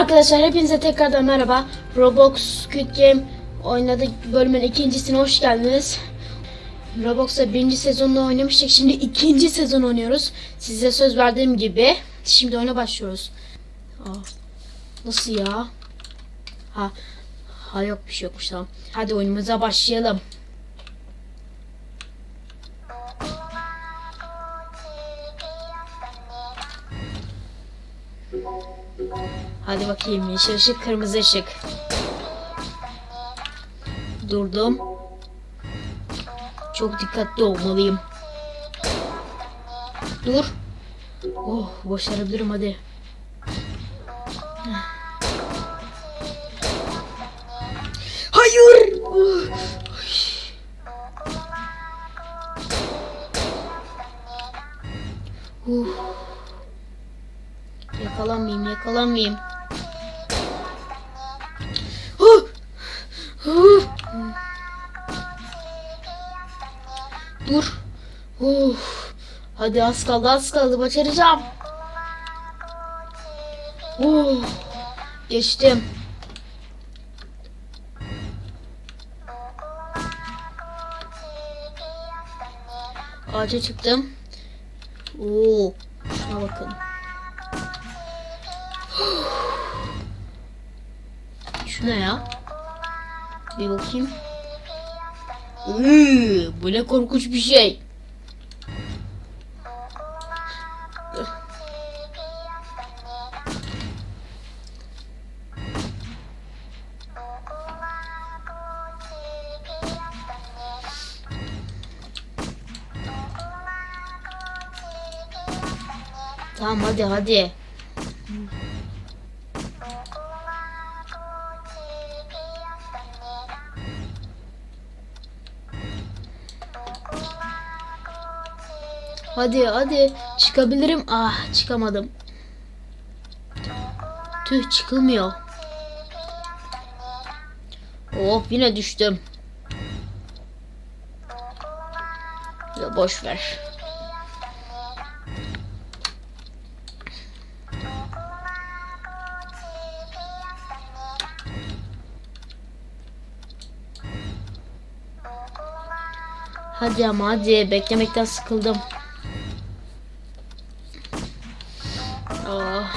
Arkadaşlar hepinize tekrardan merhaba. Roblox Squid Game oynadık bölümün ikincisine hoş geldiniz. Roblox'ta birinci sezonda oynamıştık. Şimdi ikinci sezon oynuyoruz. Size söz verdiğim gibi. Şimdi oyuna başlıyoruz. Aa, nasıl ya? Ha, ha yok bir şey yokmuş tamam. Hadi oyunumuza başlayalım. Hadi bakayım yeşil ışık kırmızı ışık. Durdum. Çok dikkatli olmalıyım. Dur. Oh başarabilirim hadi. Hayır. Uh. Yakalanmayayım, yakalanmayayım. Dur. Uf. Hadi az kaldı, az kaldı. Başaracağım. Oh. Geçtim. Ağaca çıktım. Oo, şuna bakın. Şu ne ya? Bir bakayım. Iıı, bu ne korkunç bir şey. Tamam hadi hadi. Hadi hadi çıkabilirim. Ah çıkamadım. Tüh çıkılmıyor. Oh yine düştüm. Ya boş ver. Hadi ama hadi beklemekten sıkıldım. Ah.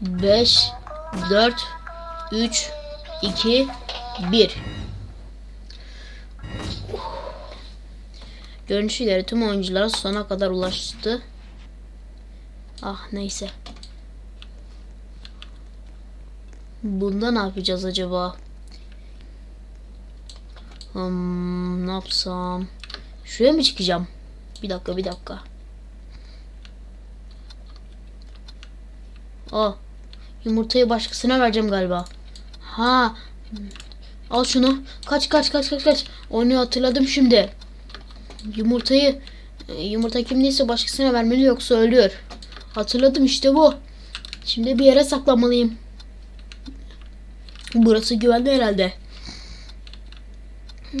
Beş, dört, üç, iki, bir. Görünüşleri tüm oyuncular sona kadar ulaştı. Ah neyse. Bunda ne yapacağız acaba? Hmm, ne yapsam? Şuraya mı çıkacağım? Bir dakika bir dakika. Aa, yumurtayı başkasına vereceğim galiba. Ha. Al şunu. Kaç kaç kaç kaç kaç. Onu hatırladım şimdi. Yumurtayı e, yumurta kimdeyse başkasına vermeli yoksa ölüyor. Hatırladım işte bu. Şimdi bir yere saklamalıyım. Burası güvenli herhalde.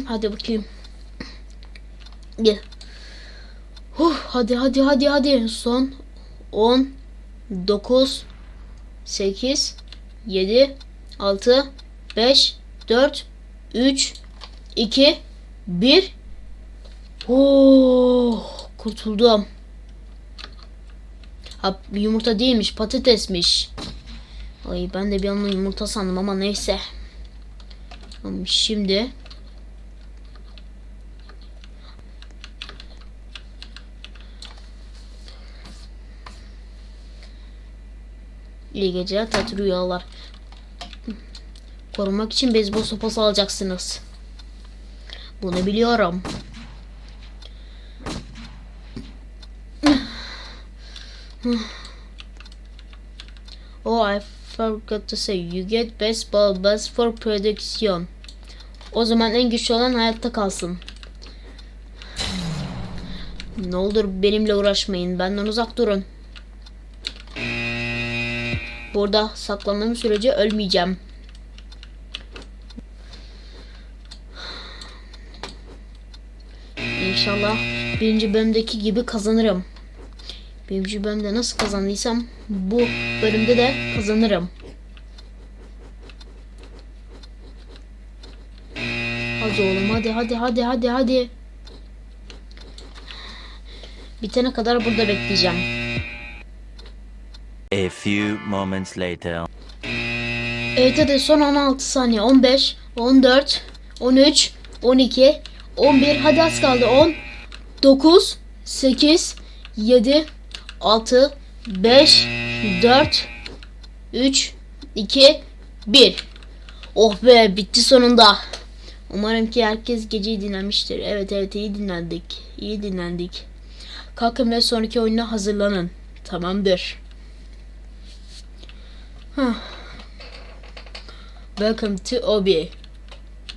Hadi bakayım. Gel. Huh, hadi hadi hadi hadi. Son 10 9 8 7 6 5 4 3 2 1 Oh, kurtuldum. Ha, yumurta değilmiş, patatesmiş. Ay ben de bir anda yumurta sandım ama neyse. Şimdi İyi geceler, tatlı rüyalar. Korumak için beyzbol sopası alacaksınız. Bunu biliyorum. Oh, I forgot to say. You get baseball best for prediction. O zaman en güçlü olan hayatta kalsın. Ne olur benimle uğraşmayın. Benden uzak durun. Burada saklandığım sürece ölmeyeceğim. İnşallah birinci bölümdeki gibi kazanırım. Birinci bölümde nasıl kazandıysam bu bölümde de kazanırım. Hadi oğlum hadi hadi hadi hadi hadi. Bitene kadar burada bekleyeceğim. Few moments later. Evet hadi son 16 saniye. 15, 14, 13, 12, 11. Hadi az kaldı. 10, 9, 8, 7, 6, 5, 4, 3, 2, 1. Oh be bitti sonunda. Umarım ki herkes geceyi dinlemiştir. Evet evet iyi dinlendik. İyi dinlendik. Kalkın ve sonraki oyuna hazırlanın. Tamamdır. Hah. Welcome to Obi.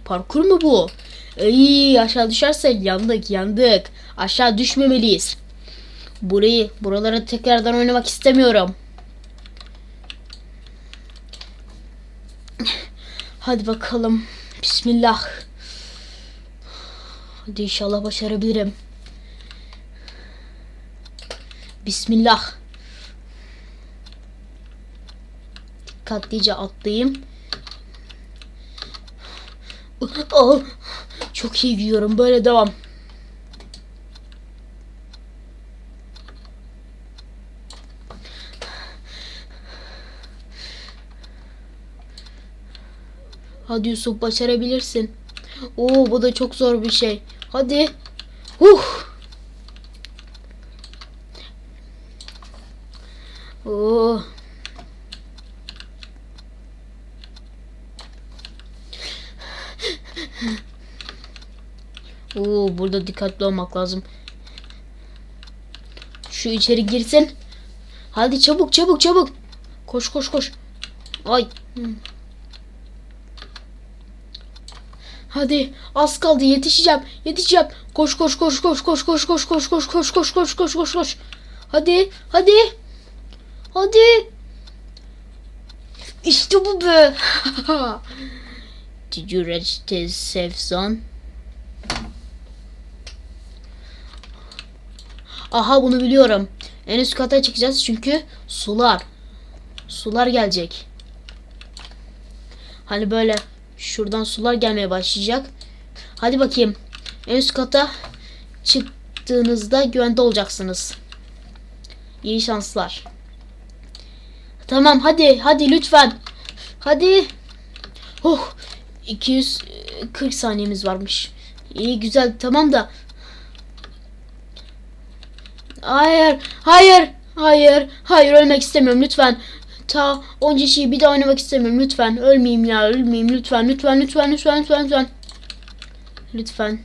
Parkur mu bu? Ay aşağı düşersek yandık yandık. Aşağı düşmemeliyiz. Burayı buralara tekrardan oynamak istemiyorum. Hadi bakalım. Bismillah. Hadi inşallah başarabilirim. Bismillah. Dikkatlice atlayayım. Oh, çok iyi gidiyorum. Böyle devam. Hadi Yusuf başarabilirsin. Oo bu da çok zor bir şey. Hadi. Huh. Oo. Oo burada dikkatli olmak lazım. Şu içeri girsin. Hadi çabuk çabuk çabuk. Koş koş koş. Ay. Hadi az kaldı yetişeceğim. Yetişeceğim. Koş koş koş koş koş koş koş koş koş koş koş koş koş koş koş. Hadi hadi. Hadi. İşte bu be. Did you the safe zone? Aha bunu biliyorum. En üst kata çıkacağız çünkü sular. Sular gelecek. Hani böyle şuradan sular gelmeye başlayacak. Hadi bakayım. En üst kata çıktığınızda güvende olacaksınız. İyi şanslar. Tamam hadi hadi lütfen. Hadi. Oh 240 saniyemiz varmış. İyi güzel tamam da Hayır, hayır, hayır, hayır ölmek istemiyorum lütfen. Ta onca şeyi bir daha oynamak istemiyorum lütfen. Ölmeyeyim ya, ölmeyeyim lütfen, lütfen, lütfen, lütfen, lütfen, lütfen. Lütfen.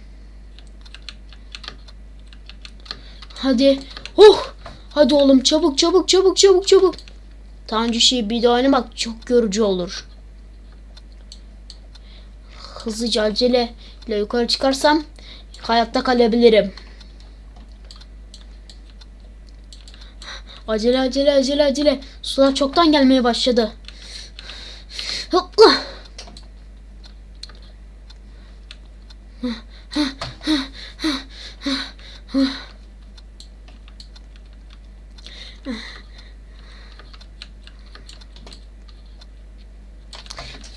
Hadi. Oh! Hadi oğlum çabuk çabuk çabuk çabuk çabuk. Tanrı şeyi bir daha oynamak çok yorucu olur. Hızlıca acele ile yukarı çıkarsam hayatta kalabilirim. Acele acele acele acele. Sular çoktan gelmeye başladı. Hopla.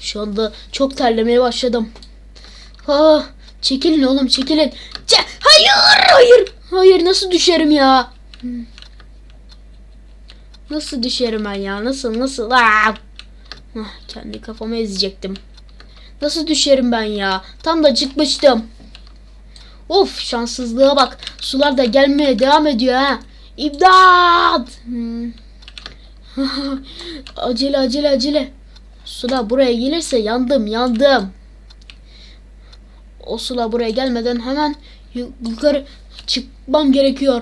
Şu anda çok terlemeye başladım. Ha, çekilin oğlum çekilin. Ce- hayır hayır. Hayır nasıl düşerim ya? Nasıl düşerim ben ya? Nasıl nasıl? Aa! Hah, kendi kafamı ezecektim. Nasıl düşerim ben ya? Tam da çıkmıştım. Of şanssızlığa bak. Sular da gelmeye devam ediyor ha. İmdat! Hmm. acele acele acele. Sular buraya gelirse yandım yandım. O sular buraya gelmeden hemen yu- yukarı çıkmam gerekiyor.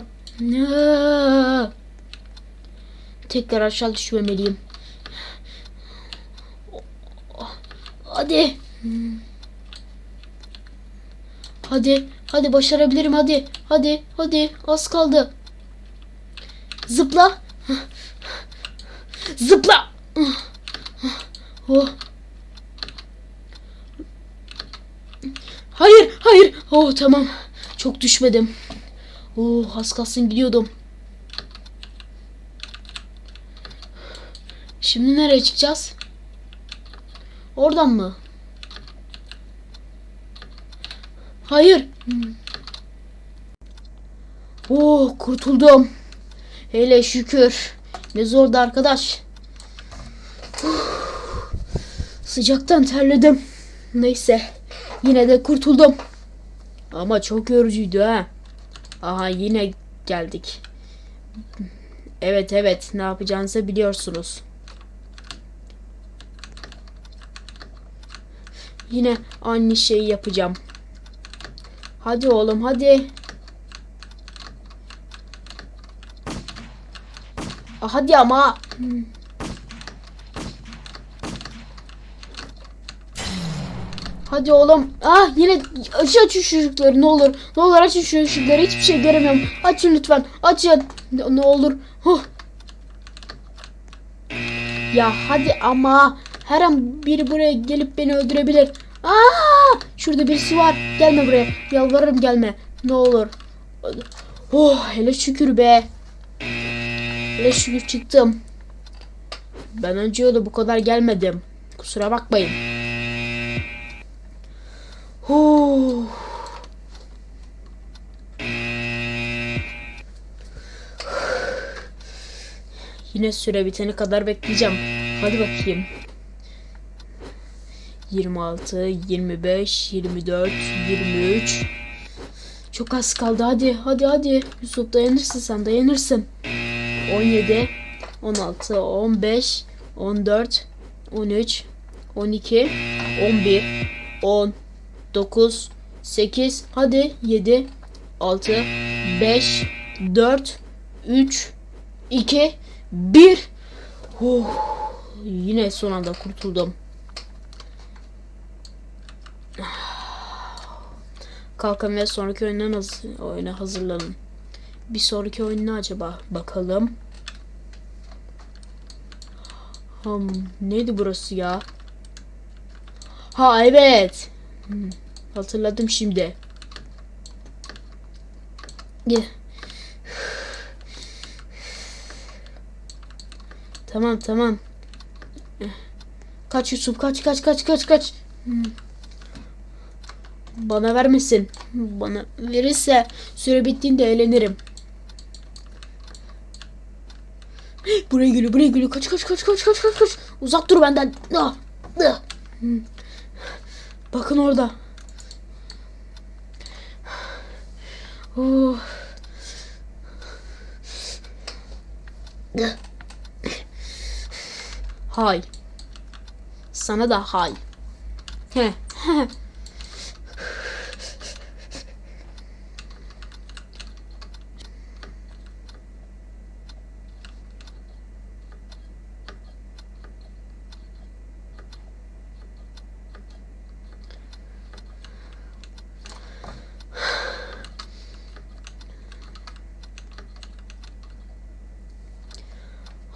Tekrar aşağı düşmemeliyim. Hadi. Hadi. Hadi başarabilirim hadi. Hadi. Hadi. Az kaldı. Zıpla. Zıpla. Oh. Hayır. Hayır. Oh tamam. Çok düşmedim. Oh az kalsın gidiyordum. Şimdi nereye çıkacağız? Oradan mı? Hayır. Oh kurtuldum. Hele şükür. Ne zordu arkadaş. Sıcaktan terledim. Neyse. Yine de kurtuldum. Ama çok yorucuydu ha. Aha yine geldik. Evet evet ne yapacağınızı biliyorsunuz. Yine aynı şeyi yapacağım. Hadi oğlum hadi. Ah, Hadi ama. Hadi oğlum. Ah yine aç aç şu ışıkları ne olur. Ne olur aç şu ışıkları. Hiçbir şey göremiyorum. Açın lütfen. Açın. Ne, ne olur. Huh. Ya hadi ama. Her an biri buraya gelip beni öldürebilir. Aa! Şurada birisi var. Gelme buraya. Yalvarırım gelme. Ne olur. Oh hele şükür be. Hele şükür çıktım. Ben önce de bu kadar gelmedim. Kusura bakmayın. Huh. Yine süre bitene kadar bekleyeceğim. Hadi bakayım. 26, 25, 24, 23. Çok az kaldı. Hadi, hadi, hadi. Yusuf dayanırsın sen, dayanırsın. 17, 16, 15, 14, 13, 12, 11, 10, 9, 8, hadi 7, 6, 5, 4, 3, 2, 1. Oh, yine son anda kurtuldum. Kalkın ve sonraki oyundan haz oyuna hazırlanın. Bir sonraki oyun ne acaba? Bakalım. Hmm, neydi burası ya? Ha evet. Hmm, hatırladım şimdi. Gel. Tamam tamam. Kaç Yusuf kaç kaç kaç kaç kaç. Hmm. Bana vermesin. Bana verirse süre bittiğinde eğlenirim. Buraya geliyor, buraya geliyor. Kaç, kaç, kaç, kaç, kaç, kaç, kaç. Uzak dur benden. Ah, ah. Bakın orada. Oh. Hay. Sana da hay. He.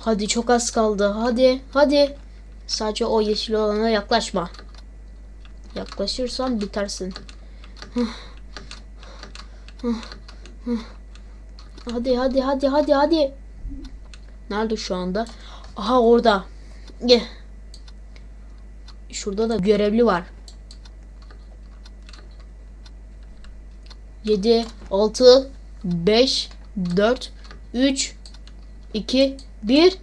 Hadi çok az kaldı. Hadi, hadi. Sadece o yeşil olana yaklaşma. Yaklaşırsan bitersin. Hadi, hadi, hadi, hadi, hadi. Nerede şu anda? Aha orada. Gel. Şurada da görevli var. 7, 6, 5, 4, 3, 2, 1.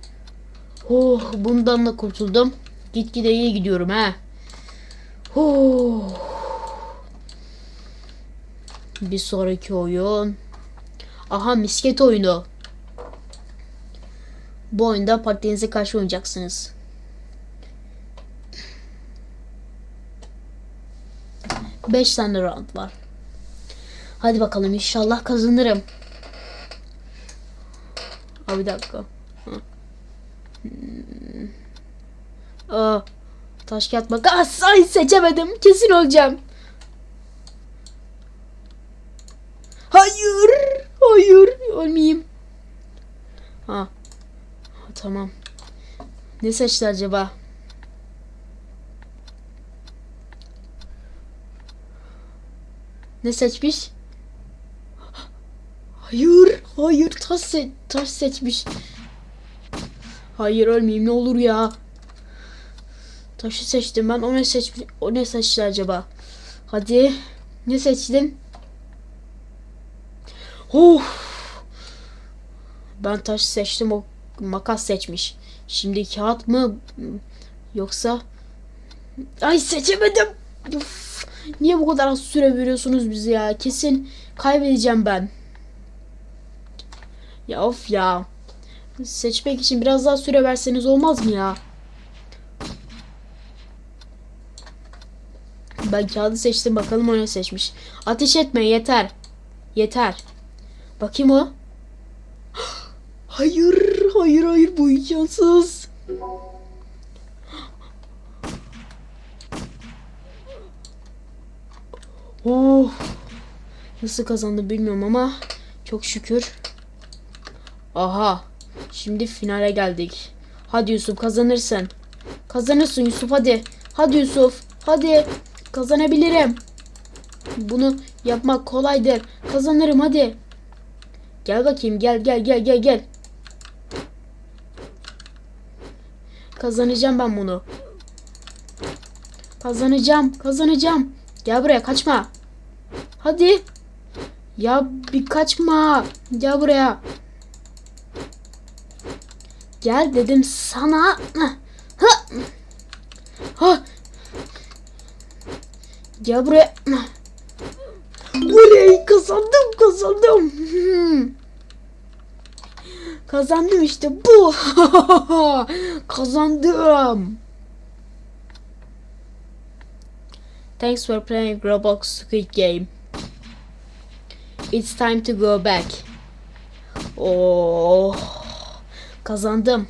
Oh, bundan da kurtuldum. Gitgide iyi gidiyorum ha. Oh. Bir sonraki oyun. Aha misket oyunu. Bu oyunda partinize karşı oynayacaksınız. Beş tane round var. Hadi bakalım inşallah kazanırım. Aa, bir dakika. Hı. Hmm. Aa, taş kağıt. Ay seçemedim. Kesin olacağım. Hayır. Hayır. Ölmeyeyim. Ha. ha. Tamam. Ne seçti acaba? Ne seçmiş? Hayır, hayır taş, se taş seçmiş. Hayır ölmeyeyim ne olur ya. Taşı seçtim ben. O ne seç o ne seçti acaba? Hadi. Ne seçtin? Of. Ben taş seçtim o makas seçmiş. Şimdi kağıt mı yoksa Ay seçemedim. Uf. Niye bu kadar süre veriyorsunuz bize ya? Kesin kaybedeceğim ben. Ya of ya. Seçmek için biraz daha süre verseniz olmaz mı ya? Ben kağıdı seçtim bakalım o ne seçmiş. Ateş etme yeter. Yeter. Bakayım o. Hayır, hayır, hayır bu imkansız. Oh. Nasıl kazandı bilmiyorum ama çok şükür. Aha. Şimdi finale geldik. Hadi Yusuf kazanırsın. Kazanırsın Yusuf hadi. Hadi Yusuf. Hadi. Kazanabilirim. Bunu yapmak kolaydır. Kazanırım hadi. Gel bakayım gel gel gel gel gel. Kazanacağım ben bunu. Kazanacağım, kazanacağım. Gel buraya kaçma. Hadi. Ya bir kaçma. Gel buraya. Gel dedim sana. Ha. Ha. Gel buraya. Oley kazandım kazandım. Kazandım işte bu. kazandım. Thanks for playing Roblox Squid Game. It's time to go back. Oh, kazandım.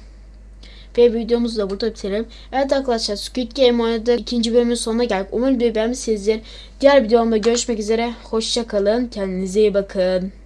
Ve videomuzu da burada bitirelim. Evet arkadaşlar Squid Game oynadık. İkinci bölümün sonuna geldik. Umarım videoyu beğenmişsinizdir. Diğer videomda görüşmek üzere. Hoşçakalın. Kendinize iyi bakın.